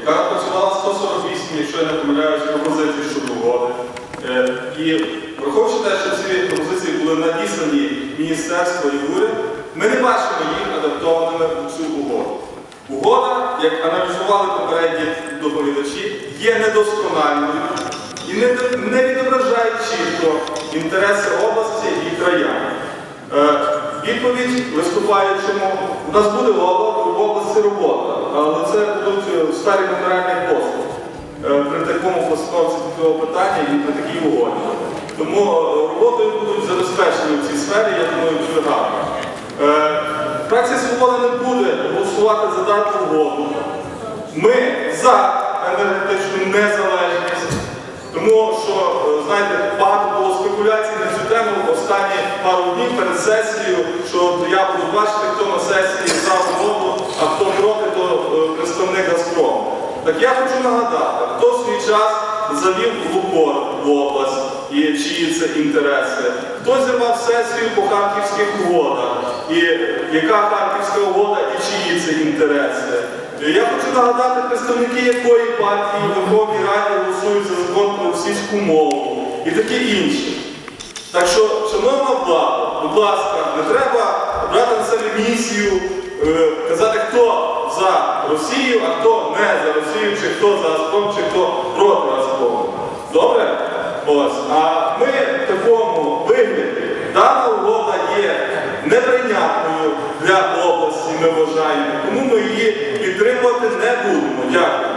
яка напрацювала 148, якщо я не помиляюсь, пропозицій щодо угоди. Е, І враховуючи те, що ці пропозиції були надіслані міністерство і уряд, ми не бачимо їх адаптованими у цю угоду. Угода, як аналізували попередні доповідачі, є недоскональною і не, відображає чітко інтереси області Відповідь виступаючому, у нас буде в області робота, але це будуть е, в сфері комунальних послуг е, при такому постановці такого питання і при такій угоді. Тому е, роботою будуть забезпечені в цій сфері, я думаю, дуже гарно. Фракція Свобода не буде голосувати за дану угоду. Ми за енергетичну незалежність, тому що, знаєте, багато було спекуляцій на цю тему останні пару днів перед сесією, що я буду бачити, хто на сесії за угоду, а хто проти, то е, представник Газпрому. Так я хочу нагадати, хто в свій час завів Лукор в область і чиї це інтереси, хто зірвав сесію по харківських угодах, і яка харківська угода і чиї це інтереси. Я хочу нагадати, представники якої партії в Верховній Раді голосують за закон про російську мову і таке інше. Так що, шановна влада, будь ласка, не треба брати на себе місію, е, казати, хто за Росію, а хто не за Росію, чи хто за Газпром, чи хто проти Газпрому. Добре? Ось. А ми в такому вигляді, дана угода є неприйнятною для області, ми вважаємо, тому ми її підтримувати не будемо. Дякую.